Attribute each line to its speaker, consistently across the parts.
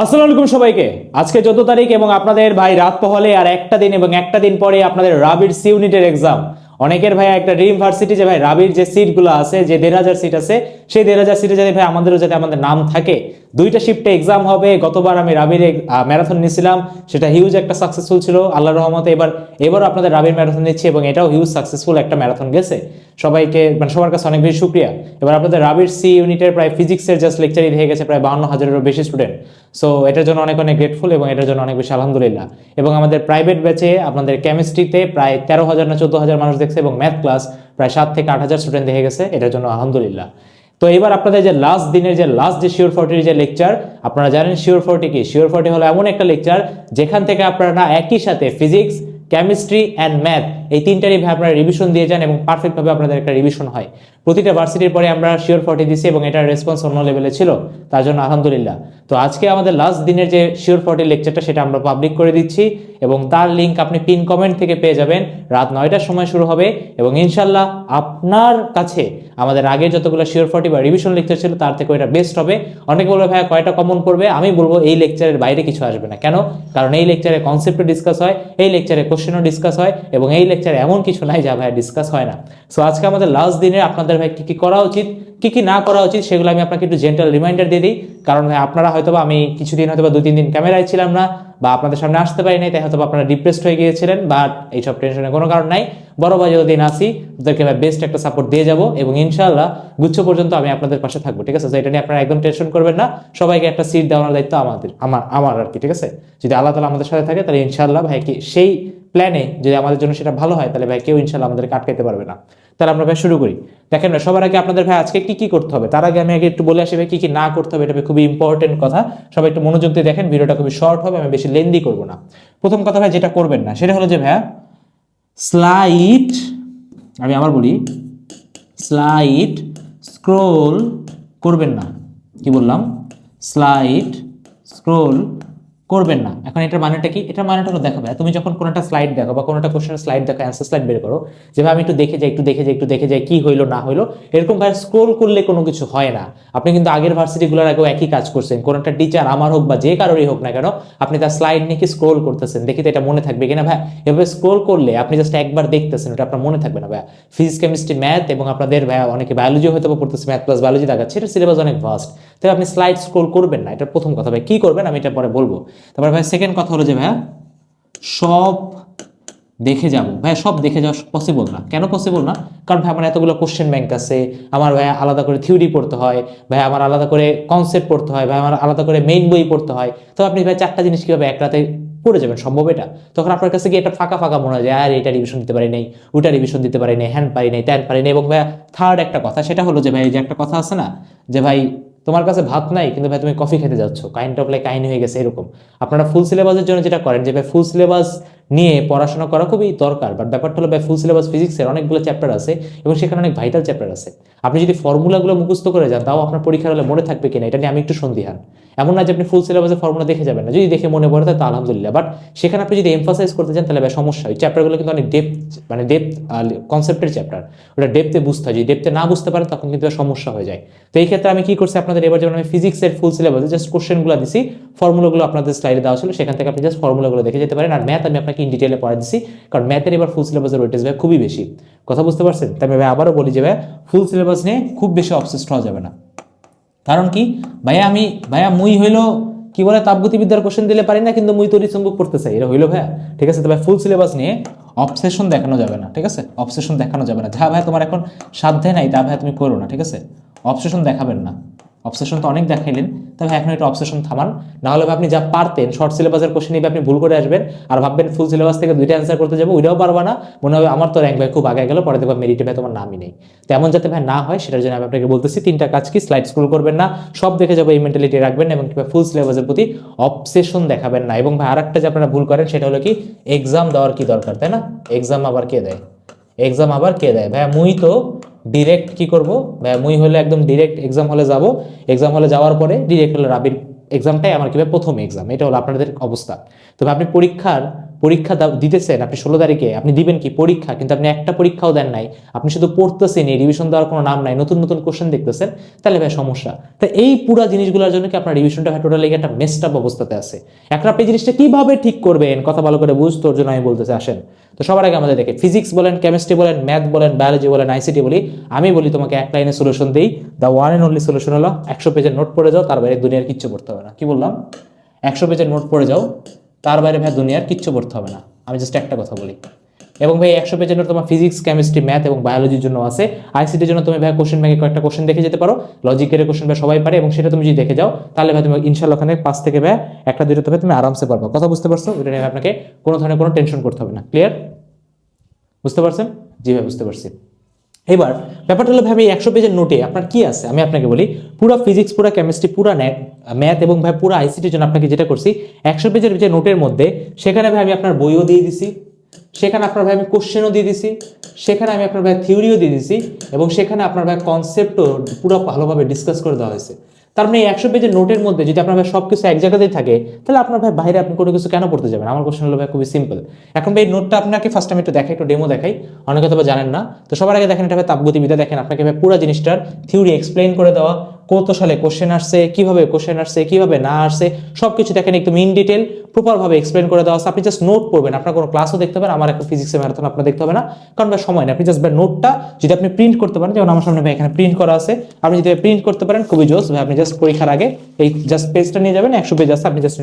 Speaker 1: আসসালামু আলাইকুম সবাইকে। আজকে চোদ্দ তারিখ এবং আপনাদের ভাই রাত পহলে আর একটা দিন এবং একটা দিন পরে আপনাদের রাবির সি ইউনিটের এক্সাম অনেকের ভাই একটা ড্রিম ভার্সিটি যে ভাই রাবির যে সিটগুলো আছে, যে দেড় হাজার সিট আছে সেই দেড় হাজার সিটে যাতে ভাই আমাদেরও যাতে আমাদের নাম থাকে। দুইটা শিফটে এক্সাম হবে। গতবার আমি রাবির ম্যারাথন নিয়েছিলাম। সেটা হিউজ একটা সাকসেসফুল ছিল। আল্লাহর রহমতে এবার, এবারও আপনাদের রাবির ম্যারাথন নিচ্ছি এবং এটাও হিউজ সাকসেসফুল একটা ম্যারাথন গেছে। সবাইকে মানে সবার কাছে অনেক বেশি শুক্রিয়া। এবার আপনাদের রাবির সি ইউনিটের প্রায় ফিজিক্সের জাস্ট লেকচারই হয়ে গেছে, প্রায় বাউন্ন হাজারেরও বেশি স্টুডেন্ট সো এটার জন্য অনেক অনেক গ্রেটফুল এবং এটার জন্য অনেক বেশি আলহামদুলিল্লাহ। এবং আমাদের প্রাইভেট ব্যাচে আপনাদের কেমিস্ট্রিতে প্রায় তেরো হাজার না চোদ্দ হাজার মানুষ দেখছে এবং ম্যাথ ক্লাস প্রায় সাত থেকে আট হাজার স্টুডেন্ট দেখে গেছে। এটার জন্য আলহামদুলিল্লাহ। তো এবার আপনাদের যে লাস্ট দিনের যে লাস্ট যে শিওর ফর্টির যে লেকচার আপনারা জানেন শিওর ফর্টি কি? শিওর ফর্টি হলো এমন একটা লেকচার যেখান থেকে আপনারা একই সাথে ফিজিক্স কেমিস্ট্রি অ্যান্ড ম্যাথ এই তিনটারই ভাবে আপনারা রিভিশন দিয়ে যান এবং পারফেক্টভাবে আপনাদের একটা রিভিশন হয়। প্রতিটা ভার্সিটির পরে আমরা শিওর ফর্টি দিছি এবং এটার রেসপন্স অন্য লেভেলে ছিল, তার জন্য আলহামদুলিল্লাহ। তো আজকে আমাদের লাস্ট দিনের যে শিওর ফর্টি লেকচারটা সেটা আমরা পাবলিক করে দিচ্ছি এবং তার লিঙ্ক আপনি পিন কমেন্ট থেকে পেয়ে যাবেন। রাত নয়টার সময় শুরু হবে এবং ইনশাল্লাহ আপনার কাছে আমাদের আগের যতগুলো শিওর ফর্টি বা রিভিশন লেকচার ছিল, তার থেকে এটা বেস্ট হবে। অনেকে বলবে, ভাইয়া, কয়টা কমন পড়বে আমি বলব, এই লেকচারের বাইরে কিছু আসবে না। কেন? কারণ এই লেকচারে কনসেপ্টও ডিসকাস হয়, এই লেকচারে কোশ্চেনও ডিসকাস হয় এবং এই লেকচারে এমন কিছু নাই যা ভাইয়া ডিসকাস হয় না। সো আজকে আমাদের লাস্ট দিনে আপনাদের ভাই কি কি করা উচিত, কি কি না করা উচিত, সেগুলো আমি আপনাকে একটু জেন্টাল রিমাইন্ডার দিয়ে দিই। কারণ ভাই আপনারা হয়তো আমি কিছুদিন হয়তো বা দু তিন দিন ক্যামেরায় ছিলাম না বা আপনাদের সামনে আসতে পারি নাই, তাই হয়তো আপনারা ডিপ্রেসড হয়ে গিয়েছিলেন বাট এইসব টেনশনের কোনো কারণ নাই। বড় ভাই যতদিন আসি, ওদেরকে ভাই বেস্ট একটা সাপোর্ট দিয়ে যাব এবং ইনশাআল্লাহ গুচ্ছ পর্যন্ত আমি আপনাদের পাশে থাকব, ঠিক আছে? এটা নিয়ে আপনারা একদম টেনশন করবেন না। সবাইকে একটা সিট দেওয়ার দায়িত্ব আমাদের, আমার আমার আর কি, ঠিক আছে? যদি আল্লাহ তালা আমাদের সাথে থাকে, তাহলে ইনশাআল্লাহ ভাই কি সেই প্ল্যানে যদি আমাদের জন্য সেটা ভালো হয়, তাহলে ভাই কেউ ইনশাল্লাহ আমাদেরকে আটকাইতে পারবে না। তাহলে আমরা ভাই শুরু করি। দেখেন না সবার আগে আপনাদের ভাই আজকে কি কি করতে হবে? তার আগে আমি আগে একটু বলে আসি ভাই কি কি না করতে হবে, এটা খুবই ইম্পর্টেন্ট কথা। সবাই একটু মনোযোগ দিয়ে দেখেন, ভিডিওটা খুবই শর্ট হবে, আমি বেশি লেন্দি করব না। প্রথম কথা ভাই যেটা করবেন না, সেটা হলো যে ভাইয়া স্লাইড আমি আবার বলি স্লাইড স্ক্রোল করবেন না। কি বললাম? স্লাইড স্ক্রোল করবেন না। এখন এটার মানেটা কি? এটার মানেটা হলো দেখো ভাই তুমি যখন কোনো একটা স্লাইড দেখো বা কোনো একটা কোশ্চেনের স্লাইড দেখো অ্যান্সার স্লাইড বের করো, যেভাবে আমি একটু দেখে যাই, একটু দেখে যাই, একটু দেখে যাই, কি হইল, না হইল, এরকম ভাই স্ক্রোল করলে কোনো কিছু হয় না। আপনি কিন্তু আগের ভার্সিটিগুলোর আগেও একই কাজ করছেন। কোনো একটা টিচার আমার হোক বা যে কারোরই হোক না কেন, আপনি তার স্লাইড নিয়ে কি স্ক্রোল করতেছেন? দেখি তো এটা মনে থাকবে কিনা ভাই এভাবে স্ক্রোল করলে আপনি জাস্ট একবার দেখতেছেন, ওটা আপনার মনে থাকবে না ভাই ফিজিক্স কেমিস্ট্রি ম্যাথ এবং আপনাদের ভাই অনেকে বায়োলজি হয়তো পড়তেছে ম্যাথ প্লাস বায়োলজি দেখাচ্ছে, এটা সিলেবাস অনেক ভাস্ট তাই আপনি স্লাইড স্ক্রোল করবেন না এটা প্রথম কথা ভাই কি করবেন আমি এটা পরে বলব। তারপর ভাই সেকেন্ড কথা হলো যে ভাইয়া, সব দেখে যাব। ভাই সব দেখে যাওয়া পসিবল না। কেন পসিবল না? কারণ ভাই, আমার এতগুলো কোশ্চেন ব্যাংক আছে, আমার ভাই আলাদা করে থিওরি পড়তে হয় ভাই আমার আলাদা করে কনসেপ্ট পড়তে হয় ভাই আমার আলাদা করে মেইন বই পড়তে হয়। তো আপনি ভাই, চারটা জিনিস কীভাবে এক রাতে পড়ে যাবেন? সম্ভব এটা? তখন আপনার কাছে কি এটা ফাঁকা ফাঁকা মনে হয় আর, এটা রিভিশন দিতে পারি নাই, ওটা রিভিশন দিতে পারি নাই হ্যান্ড পারি নাই ত্যান পারি নাই। এবং ভাই থার্ড একটা কথা, সেটা হলো যে ভাই যে একটা কথা আছে না, যে ভাই তোমার কাছে ভাত নাই, কিন্তু ভাই তুমি কফি খেতে যাচ্ছ। কাইন্ড অফ লাইক কাহিনী হয়ে গেছে এরকম। আপনারা ফুল সিলেবাসের জন্য যেটা করেন, যে ভাই ফুল সিলেবাস নিয়ে পড়াশোনা করা খুবই দরকার। বাট ব্যাপারটা হলো ভাই ফুল সিলেবাস ফিজিক্সের অনেকগুলো চ্যাপ্টার আছে এবং সেখানে অনেক ভাইটাল চ্যাপ্টার আছে। আপনি যদি ফর্মুলাগুলো মুখস্থ করে যান, তাও আপনার পরীক্ষার হলে মনে থাকবে কিনা, এটা নিয়ে আমি একটু সন্দিহান। এমন না যে আপনি ফুল সিলেবাসের ফর্মুলা দেখে যাবেন না। যদি দেখে মনে পড়ে তো আলহামদুলিল্লাহ। বাট সেখানে আপনি যদি এমফাসাইজ করতে চান, তাহলে সমস্যা, ওই চ্যাপ্টারগুলো কিন্তু অনেক ডেপথ মানে ডেপথ কনসেপ্টের চ্যাপ্টার ওটা ডেপথে বুঝতে হয়। যদি ডেপথে না বুঝতে পারেন তখন কিন্তু সমস্যা হয়ে যায়। তো এই ক্ষেত্রে আমি কি করছি আপনাদের? এবার যেমন আমি ফিজিক্সের ফুল সিলেবাসে জাস্ট কোশ্চেনগুলো দিছি ফর্মুলাগুলো আপনাদের স্লাইডে দেওয়া ছিল, সেখান থেকে আপনি জাস্ট ফর্মুলাগুলো দেখে যেতে পারেন। আর ম্যাথ আমি আপনাকে ইন ডিটেলে পড়া দিচ্ছি কারণ ম্যাথের এবার ফুল সিলেবাসের ওয়েটেজ ভাই খুবই বেশি। কথা বুঝতে পারছেন? তাই ভাই আবারও বলি যে ভাই ফুল সিলেবাস নিয়ে খুব বেশি অবসেসড হওয়া যাবে না। কারণ কি? ভাইয়া আমি, ভাইয়া মুই হইল, কি বলে, তাপগতিবিদ্যার কোশ্চেন দিলে পারি না, কিন্তু মুই তরি চুম্বক পড়তে চাই। এটা হইল ভাইয়া। ঠিক আছে, তো ভাই ফুল সিলেবাস নিয়ে অবসেশন দেখানো যাবে না। ঠিক আছে? অবসেশন দেখানো যাবে না। যা ভাই তোমার এখন সাধ্যে নাই, তা ভাই তুমি করো না। ঠিক আছে? অবসেশন দেখাবেন না। অবসেশন তো অনেক দেখাইলেন তবে এখন একটু অবসেশন থামান। না হলে আপনি যা পারতেন শর্ট সিলেবাসের কোশ্চেন নিয়ে আপনি ভুল করে আসবেন, আর ভাববেন ফুল সিলেবাস থেকে দুইটা অ্যান্সার করতে যাব, ওইটাও পারবা না। মনে হবে আমার তো র্যাঙ্ক ভাই খুব আগে গেল, পরে দেখবা মেরিটে ভাই তোমার নামই নেই। তেমন যাতে ভাই না হয়, সেটার জন্য আমি আপনাকে বলতেছি, তিনটা কাজ কি স্লাইড স্ক্রোল করবেন না, সব দেখে যাব এই মেন্টালিটি রাখবেন, এবং ফুল সিলেবাসের প্রতি অবসেশন দেখাবেন না। এবং ভাই আরেকটা যে আপনারা ভুল করেন, সেটা হলো কি এক্সাম দেওয়ার কি দরকার, তাই না? এক্সাম আবার কে দেয়? এক্সাম আবার কে দেয়? ভাইয়া মুই তো ডিরেক্ট কি করব? মুই হলে একদম ডিরেক্ট এক্সাম হলে যাব। এক্সাম হলে যাওয়ার পরে ডিরেক্ট হলে রাবির এক্সামটাই আমার কীভাবে প্রথম এক্সাম এটা হলো আপনাদের অবস্থা। তবে আপনি পরীক্ষার পরীক্ষা দিতেছেন আপনি ষোলো তারিখে, আপনি দিবেন কি পরীক্ষা? কিন্তু আপনি একটা পরীক্ষাও দেন নাই, আপনি শুধু পড়তেছেন এই রিভিশন দেওয়ার কোনো নাম নাই, নতুন নতুন কোশ্চেন দেখতেছেন, তাহলে ভাই সমস্যা। তো এই পুরো জিনিসগুলোর জন্য কি আপনার রিভিশনটা ভাই টোটালি একটা মেস্ট আপ অবস্থাতে আছে? এখন আপনি জিনিসটা কীভাবে ঠিক করবেন? কথা ভালো করে বুঝ, তোর জন্য আমি বলতেছি, আসেন। তো সবার আগে আমাদের দেখে ফিজিক্স বলেন কেমিস্ট্রি বলেন ম্যাথ বলেন বায়োলজি বলেন আইসিটি বলি, আমি বলি তোমাকে এক লাইনে সলিউশন দিই the one and only solution হলো, একশো পেজের নোট পড়ে যাও, তার বাইরে দুনিয়ার কিচ্ছু পড়তে হবে না। কি বললাম? একশো পেজের নোট পড়ে যাও তার বাইরে ভাই দুনিয়ার কিচ্ছু পড়তে হবে না। আমি জাস্ট একটা কথা বলি। এবং ভাই, একশো পেজের জন্য তোমার ফিজিক্স কেমিস্ট্রি ম্যাথ এবং বায়োলজির জন্য আছে। আইসিটির জন্য তুমি ভাই কোশ্চেন ব্যাংকে কয়েকটা কোশ্চেন দেখে যেতে পারো। লজিকের কোশ্চেন ভাই সবাই পারে এবং সেটা তুমি যদি দেখে যাও, তাহলে ভাই তুমি ইনশাল্লাহ ওখানে পাঁচ থেকে ভাই একটা দুটো তবে তুমি আরামসে পারবে। কথা বুঝতে পারছ? ওটা নিয়ে আপনাকে কোনো ধরনের কোনো টেনশন করতে হবে না। ক্লিয়ার বুঝতে পারছেন? জি ভাই, বুঝতে পারছি। এবার, ব্যাপারটা হলো ভাই একশো পেজের নোটে আপনার কি আছে? আমি আপনাকে বলি পুরো ফিজিক্স পুরো কেমিস্ট্রি পুরো ম্যাথ এবং ভাই পুরো আইসিটির জন্য আপনাকে যেটা করছি, একশো পেজের যে নোটের মধ্যে, সেখানে ভাই আমি আপনার বইও দিয়ে দিছি, সেখানে আপনার ভাই আমি কোশ্চেনও দিয়ে দিছি, সেখানে আমি আপনার ভাই থিওরিও দিয়ে দিছি এবং সেখানে আপনার ভাই কনসেপ্টও পুরো ভালোভাবে ডিসকাস করে দেওয়া হয়েছে। তার মানে একশো পেজের নোটের মধ্যে যদি আপনার ভাই সব কিছু এক জায়গাতেই থাকে, তাহলে আপনার ভাই বাইরে আপনি কোনো কিছু কেন পড়তে যাবেন? আমার কোশ্চেন হলো ভাই খুবই সিম্পল এখন ভাই নোটটা আপনাকে ফার্স্ট আমি একটু দেখাই, একটু ডেমো দেখাই। অনেকে তো জানেন না। তো সবার আগে দেখেন এটা ভাই তাপগতিবিদ্যা। দেখেন আপনাকে ভাই পুরো জিনিসটার থিওরি এক্সপ্লেন করে দেওয়া। কত সালে কোশ্চেন আসছে, কীভাবে কোশ্চেন আসছে, কীভাবে না আসছে সব কিছু দেখেন একদম ইন ডিটেল প্রপারভাবে এক্সপ্লেন করে দেওয়া আছে। আপনি জাস্ট নোট পড়বেন, আপনার কোনো ক্লাসও দেখতে পারেন আমার একটা ফিজিক্সের ম্যারাথন আপনার দেখতে হবে না। কারণ ভাই, সময় নেই। আপনি জাস্ট নোটটা যদি আপনি প্রিন্ট করতে পারেন, যেমন আমার সামনে ভাই এখানে প্রিন্ট করা আছে, আপনি যদি প্রিন্ট করতে পারেন, খুবই জোস। ভাই, আপনি জাস্ট পরীক্ষার আগে এই জাস্ট পেজটা নিয়ে যাবেন, একশো পেজ আছে, আপনি জাস্ট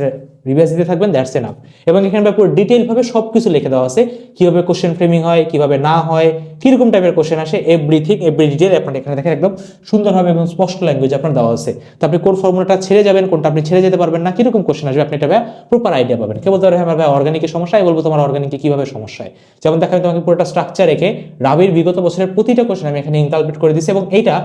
Speaker 1: রিভাইজ দিতে থাকবেন দ্যাটস এনাফ এবং এখানে পুরো ডিটেইল ভাবে সব কিছু লিখে দেওয়া আছে, কীভাবে কোশ্চেন ফ্রেমিং হয়, কীভাবে না হয়, কীরকম টাইপের কোশ্চেন আসে এভরিথিং এভরি ডিটেল আপনার এখানে দেখেন, একদম সুন্দরভাবে এবং স্পষ্ট ল্যাঙ্গুয়েজ আপনার দেওয়া আছে তো আপনি কোন ফর্মুলাটা ছেড়ে যাবেন, কোনটা আপনি ছেড়ে যেতে পারবেন না, কীরকম কোশ্চেন আসবে, আপনি এটা প্রপার আইডিয়া পাবেন। কেবল ধরে আমার ভাই অর্গানিকের সমস্যা বলব তোমার অর্গানিকে কীভাবে সমস্যা হয়। যেমন দেখা, আমি তোমাকে পুরোটা স্ট্রাকচার রেখে রাবির বিগত বছরের প্রতিটা কোশ্চেন আমি এখানে ইনকালকুলেট করে দিচ্ছি এবং এইটা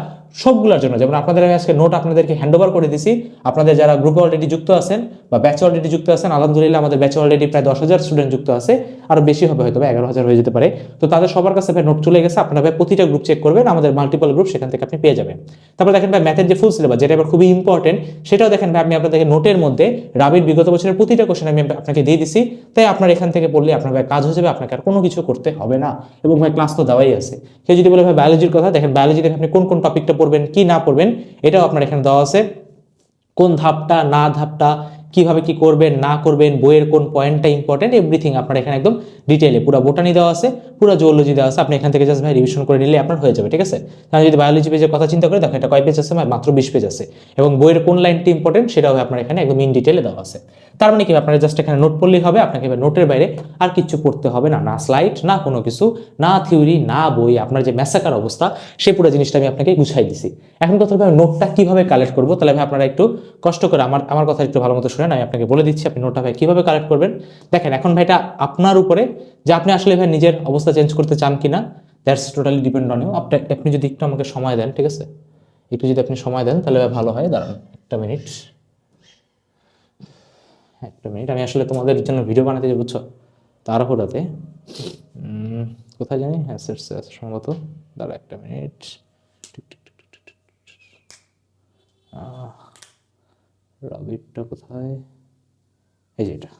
Speaker 1: সবগুলোর জন্য, যেমন আপনাদের আমি আজকে নোট আপনাদেরকে হ্যান্ড ওভার করে দিছি আপনাদের যারা গ্রুপে অলরেডি যুক্ত আছেন বা ব্যাচে অলরেডি যুক্ত আছেন, আলহামদুলিল্লাহ আমাদের ব্যাচে অলরেডি প্রায় দশ হাজার স্টুডেন্ট যুক্ত আছে। আরও বেশি হবে হয়তো এগারো হাজার হয়ে যেতে পারে। তো তাদের সবার কাছে ভাই নোট চলে গেছে, আপনারা ভাই প্রতিটা গ্রুপ চেক করবেন, আমাদের মাল্টিপল গ্রুপ সেখান থেকে আপনি পেয়ে যাবেন। তারপর দেখেন ভাই ম্যাথের যে ফুল সিলেবাস যেটা এবার খুবই ইম্পর্টেন্ট সেটাও দেখেন আমি আপনাদেরকে নোটের মধ্যে রাবির বিগত বছরের প্রতিটা কোশ্চেন আমি আপনাকে দিয়ে দিছি। তাই আপনার এখান থেকে পড়লে আপনার ভাই কাজ হয়ে যাবে, আপনাকে আর কোনো কিছু করতে হবে না। এবং ভাই ক্লাস তো দেওয়াই আছে। কেউ যদি বলে, ভাই বায়োলজির কথা, দেখেন বায়োলজি দেখে আপনি কোন কোন টপিকটা পড়বেন, কি না পড়বেন, এটাও আপনার এখানে দেওয়া আছে। কোন ধাপটা, না ধাপটা কীভাবে কি করবেন, না করবেন, বইয়ের কোন পয়েন্টটা ইম্পর্টেন্ট এভরিথিং আপনার এখানে একদম ডিটেলে পুরো বোটানি দেওয়া আছে, পুরো জুওলজি দেওয়া আছে, আপনি এখান থেকে জাস্ট ভাই রিভিশন করে নিলে আপনার হয়ে যাবে, ঠিক আছে? তাহলে যদি বায়োলজি পেজের কথা চিন্তা করি দেখো এটা কয় পেজ আছে? মাত্র বিশ পেজ আছে। এবং বইয়ের কোন লাইনটি ইম্পর্টেন্ট সেটাও আপনার এখানে একদম ইন ডিটেলে দেওয়া আছে। তার মানে কি আপনার জাস্ট এখানে নোট পড়লেই হবে, আপনাকে এবার নোটের বাইরে আর কিছু পড়তে হবে না না স্লাইড না কোনো কিছু, না থিওরি না বই, আপনার যে ম্যাসাকার অবস্থা সেই পুরো জিনিসটা আমি আপনাকে গুছাই দিছি। এখন কথা নোটটা কীভাবে কালেক্ট করব? তাহলে ভাই আপনারা একটু কষ্ট করে, আমার আমার কথা একটু ভালো মতো শুনেন আমি আপনাকে বলে দিচ্ছি আপনি নোটটা ভাই কীভাবে কালেক্ট করবেন। দেখেন, এখন ভাই এটা আপনার উপরে যে আপনি আসলে ভাই নিজের অবস্থা চেঞ্জ করতে চান কিনা that's totally depend on you আপনি আপনি যদি একটু আমাকে সময় দেন, ঠিক আছে? একটু যদি আপনি সময় দেন, তাহলে ভালো হয়। দাঁড়ান, একটা মিনিট একটা মিনিট আমি আসলে তোমাদের জন্য ভিডিও বানাতে যে বুঝছ? তাড়াহুড়াতে কোথায় জানি? হ্যাঁ সম্ভবত। দাঁড়া, একটা minute tick tick tick tick tick tick. আহ, রাবিটটা কোথায়? এই যে এটা।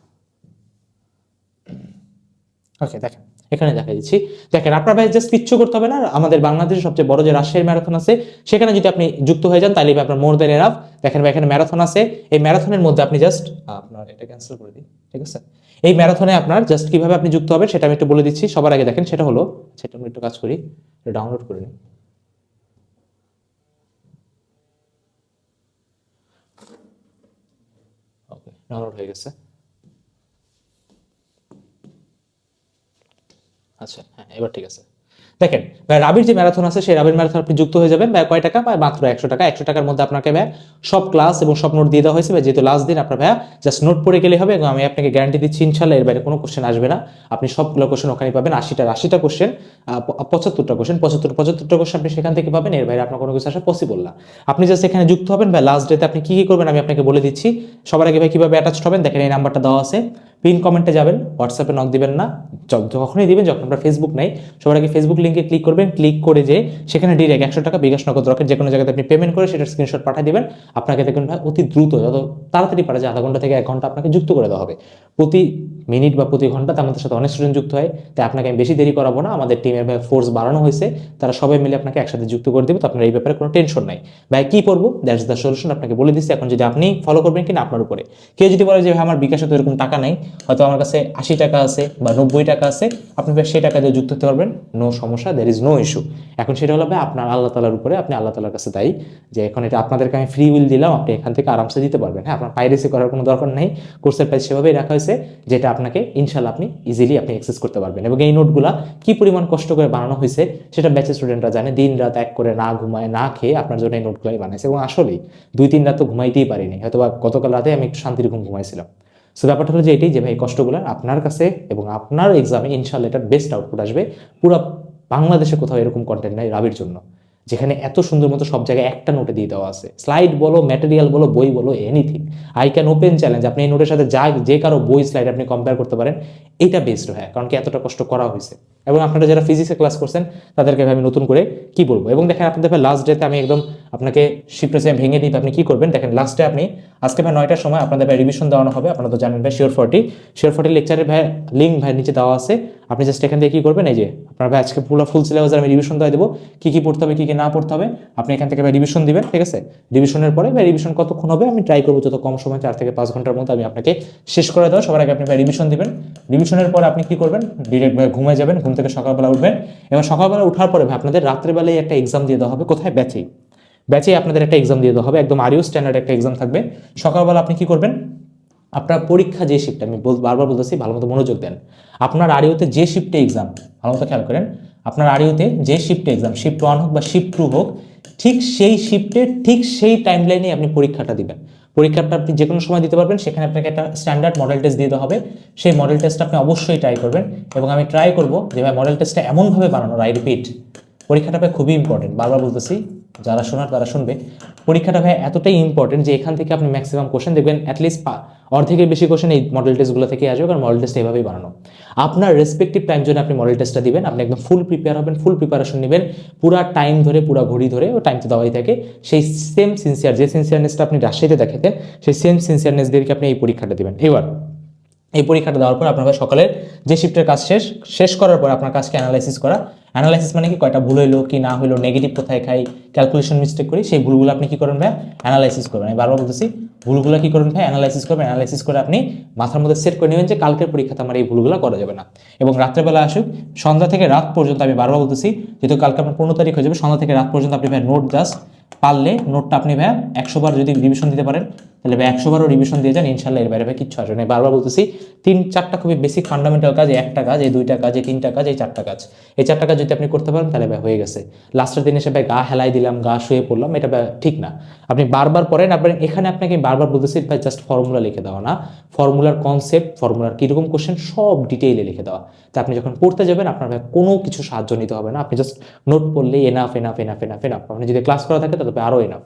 Speaker 1: ওকে দেখেন, এখানে দেখা দিচ্ছি। দেখেন, আপনার ভাই জাস্ট কিচ্ছু করতে হবে না। আমাদের বাংলাদেশের সবচেয়ে বড় যে রাজশাহীর ম্যারাথন আছে, সেখানে যদি আপনি যুক্ত হয়ে যান তাহলে আপনার মোর দেন এনাফ দেখেন ভাই, এখানে ম্যারাথন আছে। এই ম্যারাথনের মধ্যে আপনি জাস্ট আপনার এটা ক্যান্সেল করে দিই, ঠিক আছে? এই ম্যারাথনে আপনার জাস্ট কীভাবে আপনি যুক্ত হবেন, সেটা আমি একটু বলে দিচ্ছি। সবার আগে দেখেন, সেটা হলো সেটা আমি একটু কাজ করি ডাউনলোড করে নিই। ডাউনলোড হয়ে গেছে। আচ্ছা হ্যাঁ এবার ঠিক আছে। দেখেন, ভাই, রাবির যে ম্যারাথন আছে, সেই রাবির ম্যারাথন আপনি যুক্ত হয়ে যাবেন, ভাই, কয় টাকা? ভাই, মাত্র একশো টাকা। একশো টাকার মধ্যে আপনাকে, ভাই, সব ক্লাস এবং সব নোট দিয়ে দেওয়া হয়েছে, ভাই, যেহেতু লাস্ট দিন আপনার ভাইয়া জাস্ট নোট পড়ে গেলে হবে এবং আমি আপনাকে গ্যারান্টি দিচ্ছি, ইনশাল্লাহ এর বাইরে কোনো কোশ্চেন আসবে না। আপনি সবগুলো কোশ্চেন ওখানে পাবেন, আশিটা আশিটা কোশ্চেন পঁচাত্তরটা কোশ্চেন পঁচাত্তর, পঁচাত্তরটা কোশ্চেন আপনি সেখান থেকে পাবেন, এর বাইরে আপনার কোনো কিছু আসা পসিবল না। আপনি জাস্ট এখানে যুক্ত হবেন, ভাই লাস্ট ডেতে আপনি কি কি করবেন আমি আপনাকে বলে দিচ্ছি। সবার আগে, ভাই, কীভাবে অ্যাটাচড হবেন, দেখেন এই নাম্বারটা দেওয়া আছে। পিন কমেন্টে যাবেন হোয়াটসঅ্যাপে নক দিবেন না। যখনই দিবেন, যখন আমরা ফেসবুক নাই, সবার আগে ফেসবুক লিঙ্কে ক্লিক করবেন ক্লিক করে যে সেখানে ডিরেক্ট একশো টাকা বিকাশ নগদ রকেট যে কোনো জায়গাতে আপনি পেমেন্ট করে সেটার স্ক্রিনশট পাঠিয়ে দেবেন। আপনাকে দেখবেন ভাই, অতি দ্রুত যত তাড়াতাড়ি পারে যে আধা ঘণ্টা থেকে এক ঘণ্টা আপনাকে যুক্ত করে দেওয়া হবে। প্রতি মিনিট বা প্রতি ঘন্টাতে আমাদের সাথে অনেক স্টুডেন্ট যুক্ত হয়, তাই আপনাকে আমি বেশি দেরি করাবো না। আমাদের টিমের ভাই ফোর্স বাড়ানো হয়েছে, তারা সবাই মিলে আপনাকে একসাথে যুক্ত করে দেবে, তো আপনার এই ব্যাপারে কোনো টেনশন নাই। ভাই, কী করব? দ্যাটস দ্য সলিউশন আপনাকে বলে দিচ্ছি। এখন যদি আপনি ফলো করবেন কিনা আপনার উপরে। কেউ যদি বলে যে, ভাই, আমার বিকাশে তো এরকম টাকা নাই হয়তো আমার কাছে আশি টাকা আছে বা নব্বই টাকা আছে, আপনি ভাই সেই টাকা দিয়ে যুক্ত হতে পারবেন। নো সমস্যা দ্যার ইজ নো ইস্যু এখন সেটা হলো ভাই আপনার আল্লাহ তালার উপরে, আপনি আল্লাহ তালার কাছে দায়ী। যে এখন এটা আপনাদেরকে আমি ফ্রি উইল দিলাম, আপনি এখান থেকে আরামসে দিতে পারবেন। হ্যাঁ আপনার পাইরেসি করার কোনো দরকার নেই। কোর্সের প্রাইস সেভাবেই রাখা হয়েছে, যেটা আপনাকে ইনশাল্লাহ আপনি ইজিলি আপনি অ্যাক্সেস করতে পারবেন। এবং এই নোটগুলা কি পরিমাণ কষ্ট করে বানানো হয়েছে, সেটা ব্যাচের স্টুডেন্টরা জানে। দিন রাত এক করে না ঘুমায়, না খেয়ে আপনার জন্য এই নোটগুলাই বানাইছে। এবং আসলেই দুই, তিন রাত তো ঘুমাইতেই পারিনি। হয়তো বা গতকাল রাতে আমি একটু শান্তির ঘুম ঘুমাইছিলাম। সো ব্যাপারটা হলো যে এটাই যে ভাই, কষ্টগুলো আপনার কাছে এবং আপনার এক্সামে ইনশাল্লাহ এটার বেস্ট আউটপুট আসবে। পুরো বাংলাদেশে কোথাও এরকম কন্টেন্ট নাই রাবির জন্য। যেখানে এত সুন্দর মতো সব জায়গায় একটা নোটে দিয়ে দেওয়া আছে। স্লাইড বলো ম্যাটেরিয়াল বলো, বই বলো anything I can open challenge আপনি এই নোটের সাথে যা, যে কারও বই স্লাইড আপনি কম্পেয়ার করতে পারেন, এটা বেস্ট হয়, কারণ কি এতটা কষ্ট করা হয়েছে। এবং আপনারা যারা ফিজিক্সে ক্লাস করছেন, তাদেরকে আমি নতুন করে কি বলব? এবং দেখেন, আপনাদের লাস্ট ডেতে আমি একদম আপনাকে শিফটে ভেঙে দিই আপনি কি করবেন? দেখেন লাস্টে আপনি, আজকে ভাই নয়টার সময় আপনাদের ভাই রিভিশন দেওয়ানো হবে, আপনারা তো জানেন ভাই শিওর ফর্টি শিওর ফর্টি লেকচারের ভাই লিঙ্ক ভাই নিচে দেওয়া আছে। আপনি জাস্ট এখান থেকে কি করবেন? এই যে, আপনার ভাই আজকে পুরো ফুল সিলেবাস আমি রিভিশন দেওয়া দেবো। কি কি পড়তে হবে, কি কি না পড়তে হবে, আপনি এখান থেকে ভাই রিভিশন দিবেন, ঠিক আছে? রিভিশনের পরে ভাই রিভিশন কতক্ষণ হবে, আমি ট্রাই করব যত কম সময়, চার থেকে পাঁচ ঘণ্টার মধ্যে আমি আপনাকে শেষ করে দেওয়া সবার আগে আপনি ভাই রিভিশন দিবেন। রিভিশনের পরে আপনি কি করবেন? ডিরেক্ট ভাই ঘুমে যাবেন, ঘুম থেকে সকালবেলা উঠবেন। এবং সকালবেলা উঠার পরে ভাই আপনাদের রাত্রেবেলায় একটা এক্সাম দিয়ে দেওয়া হবে, কোথায়? ব্যাচেই ব্যাচে আপনাদের একটা এক্সাম দিয়ে দেওয়া হবে, একদম আরিও স্ট্যান্ডার্ড একটা এক্সাম থাকবে। সকালবেলা আপনি কি করবেন? আপনার পরীক্ষা যে শিফট আমি বারবার বলতেছি ভালো মতো মনোযোগ দেন। আপনার আরিওতে যে শিফটে এক্সাম ভালো মতো খেয়াল করেন, আপনার আরিওতে যে শিফটে এক্সাম শিফট ওয়ান হোক বা শিফট টু হোক, ঠিক সেই শিফটে ঠিক সেই টাইম লাইনে আপনি পরীক্ষাটা দিবেন। পরীক্ষাটা আপনি যে কোনো সময় দিতে পারবেন, সেখানে আপনাকে একটা স্ট্যান্ডার্ড মডেল টেস্ট দিতে হবে। সেই মডেল টেস্টটা আপনি অবশ্যই ট্রাই করবেন এবং আমি ট্রাই করব যে ভাই মডেল টেস্টটা এমনভাবে বানানোর আই রিপিট পরীক্ষাটা ভাই খুবই ইম্পর্টেন্ট বারবার বলতেছি, যারা শোনার তারা শুনবে। পরীক্ষাটা ভাই এতটাই ইম্পর্টেন্ট যে এখান থেকে আপনি ম্যাক্সিমাম কোশ্চেন দেখবেন অ্যাটলিস্ট অর্ধেকের বেশি কোশ্চেন এই মডেল টেস্টগুলো থেকে আসবে, কারণ মডেল টেস্ট এভাবেই বানানো। আপনার রেসপেক্টিভ টাইম জন্য আপনি মডেল টেস্টটা দিবেন, আপনি একদম ফুল প্রিপেয়ার হবেন ফুল প্রিপারেশন নেবেন, পুরা টাইম ধরে, পুরা ঘড়ি ধরে, ও টাইম তো দেওয়াই থাকে। সেই সেম সিনসিয়ার যে সিনসিয়ারনেসটা আপনি রাজশাহীতে দেখাতেন, সেই সেম সিনসিয়ারনেস দিয়েকে আপনি এই পরীক্ষাটা দিবেন। এবার, এই পরীক্ষাটা দেওয়ার পর আপনার সকালের যে শিফটের কাজ শেষ শেষ করার পর আপনার কাজকে অ্যানালাইসিস করা অ্যানালাইসিস মানে কি? কয়টা ভুল হইল, কি না হইল নেগেটিভ কোথায় খাই ক্যালকুলেশন মিস্টেক করি, সেই ভুলগুলো আপনি কি করবেন ভাই অ্যানালাইসিস করবেন। আমি বারবার বলতেছি, ভুলগুলো কি করবেন ভাই অ্যানালাইসিস করবেন। অ্যানালাইসিস করে আপনি মাথার মধ্যে সেট করে নেবেন যে কালকের পরীক্ষাতে আমার এই ভুলগুলো করা যাবে না। এবং রাত্রেবেলা আসুক, সন্ধ্যা থেকে রাত পর্যন্ত আমি বারবার বলতেছি, যেহেতু কালকে আপনার পনেরো তারিখ হয়ে যাবে, সন্ধ্যা থেকে রাত পর্যন্ত আপনি ভাই নোট জাস্ট পারলে নোটটা আপনি ভাই একশো বার যদি রিভিশন দিতে পারেন তাহলে ভাই একশো বারও রিভিশন দিয়ে যান ইনশাল্লাহ এর বাইরে ভাই কিচ্ছু আসবে না। বারবার বলতেছি, তিন, চারটা খুবই বেসিক ফান্ডামেন্টাল কাজ একটা কাজ, এই দুইটা কাজ, এই তিনটা কাজ, এই চারটা কাজ। এই চারটা কাজ যদি আপনি করতে পারেন, তাহলে ভাই হয়ে গেছে। লাস্টের দিন এসে ভাই গা হেলাই দিলাম, গা শুয়ে পড়লাম, এটা ঠিক না। আপনি বারবার পড়েন আপনার এখানে আপনাকে বারবার বলতেছি, ভাই জাস্ট ফর্মুলা লিখে দেওয়া না। ফর্মুলার কনসেপ্ট ফর্মুলার কীরকম কোশ্চেন সব ডিটেইলে লিখে দেওয়া। তা আপনি যখন পড়তে যাবেন, আপনার ভাই কোনো কিছু সাহায্য নিতে হবে না। আপনি জাস্ট নোট পড়লেই enough enough enough enough enough আপনি যদি ক্লাস করা থাকে, তাহলে আরও এনাফ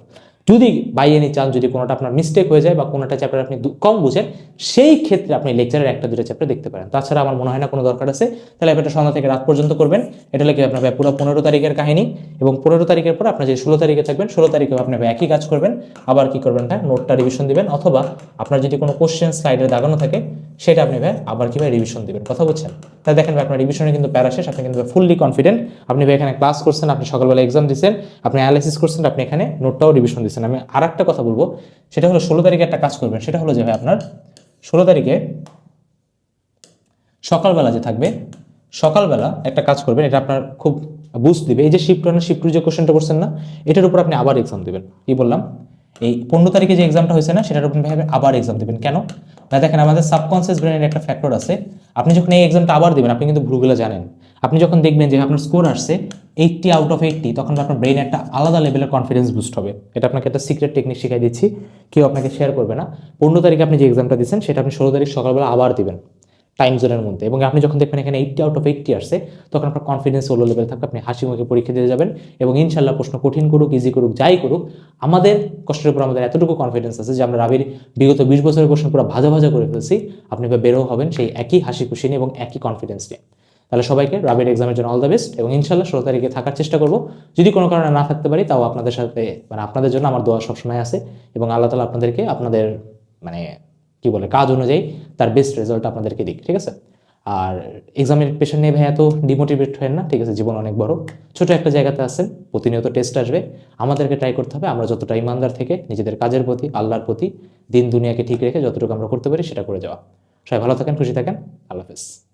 Speaker 1: যদি বাই এনি চান্স যদি কোনোটা আপনার মিস্টেক হয়ে যায় বা কোনোটা চ্যাপ্টার আপনি কম বুঝেন, সেই ক্ষেত্রে আপনি লেকচারের একটা দুটো চ্যাপ্টার দেখতে পারেন। তাছাড়া আমার মনে হয় না কোনো দরকার আছে। তাহলে এটা সন্ধ্যা থেকে রাত পর্যন্ত করবেন। এটা লেগে আপনার পুরো পনেরো তারিখের কাহিনী এবং পনেরো তারিখের পর আপনার যে ষোলো তারিখে থাকবেন, ষোলো তারিখেও আপনি একই কাজ করবেন। আবার কি করবেন ভাই? নোটটা রিভিশন দিবেন অথবা আপনার যদি কোনো কোশ্চেন স্লাইডে দাগানো থাকে, সেটা আপনি ভাই আবার কি ভাই রিভিশন দিবেন? কথা বলছেন? তাই দেখেন ভাই, আপনার রিভিশনে কিন্তু প্যারা শেষ। আপনি কিন্তু ফুললি কনফিডেন্ট আপনি ভাই এখানে ক্লাস করছেন, আপনি সকালবেলা এক্সাম দিচ্ছেন, আপনি অ্যানালাইসিস করছেন, আপনি এখানে নোটটাও রিভিশন দিচ্ছেন। আমি আর একটা কথা বলব। সেটা হলো ষোলো তারিখে একটা কাজ করবেন, সেটা হলো যে ভাই আপনার ষোলো তারিখে সকালবেলা যে থাকবে, সকালবেলা একটা কাজ করবেন, এটা আপনার খুব বুস্ট দিবে। এই যে শিফট ওয়ান শিফট টু যে কোশ্চেনটা করছেন না, এটার উপর আপনি আবার এক্সাম দেবেন। কি বললাম? এই পনেরো তারিখে যে এক্সামটা হয়েছে না, সেটার উপর ভাবে আবার এক্সাম দেবেন। কেন? ভাই দেখেন, আমাদের সাবকনসিয়াস ব্রেনের একটা ফ্যাক্টর আছে। আপনি যখন এই এক্সামটা আবার দেবেন, আপনি কিন্তু ভুলগুলো জানেন। আপনি যখন দেখবেন যে আপনার স্কোর আসছে এইটটি আউট অফ এইটটি তখন আপনার ব্রেন একটা আলাদা লেভেলের কনফিডেন্স বুস্ট হবে। এটা আপনাকে একটা সিক্রেট টেকনিক শিখাই দিচ্ছি, কেউ আপনাকে শেয়ার করবে না। পনেরো তারিখে আপনি যে এক্সামটা দিচ্ছেন, সেটা আপনি ষোলো তারিখ সকালবেলা আবার দিবেন টাইম জোনের মধ্যে। এবং আপনি যখন দেখবেন এখানে এইটটি আউট অফ এইটটি আসছে, তখন আপনার কনফিডেন্স ওলো লেভেল থাকবে, আপনি হাসি মুখে পরীক্ষা দিয়ে যাবেন এবং ইনশাল্লাহ প্রশ্ন কঠিন করুক ইজি করুক, যাই করুক, আমাদের কষ্টের উপর আমাদের এতটুকু কনফিডেন্স আছে যে আমরা রাবির বিগত বিশ বছরের প্রশ্ন পুরো ভাজা ভাজা করে ফেলছি। আপনি বেরো হবেন সেই একই হাসি খুশি নিয়ে এবং একই কনফিডেন্স নিয়ে। তাহলে সবাইকে রাবির এক্সামের জন্য অল দ্য বেস্ট এবং ইনশাল্লাহ ষোলো তারিখে থাকার চেষ্টা করব। যদি কোনো কারণে না থাকতে পারি, তাও আপনাদের সাথে মানে আপনাদের জন্য আমার দোয়া সবসময় আছে এবং আল্লাহ তালা আপনাদেরকে আপনাদের মানে কি বলে, কাজ অনুযায়ী তার বেস্ট রেজাল্ট আপনাদেরকে দিক, ঠিক আছে? আর এক্সামের পেশন নিয়ে ভাই এত ডিমোটিভেট হয় না, ঠিক আছে? জীবন অনেক বড়। ছোট একটা জায়গাতে আছেন, প্রতিনিয়ত টেস্ট আসবে। আমাদেরকে ট্রাই করতে হবে, আমরা যতটা ইমানদার থেকে নিজেদের কাজের প্রতি, আল্লাহর প্রতি দিন দুনিয়াকে ঠিক রেখে যতটুকু আমরা করতে পারি সেটা করে যাওয়া। সবাই ভালো থাকেন, খুশি থাকেন। আল্লাহ হাফেজ।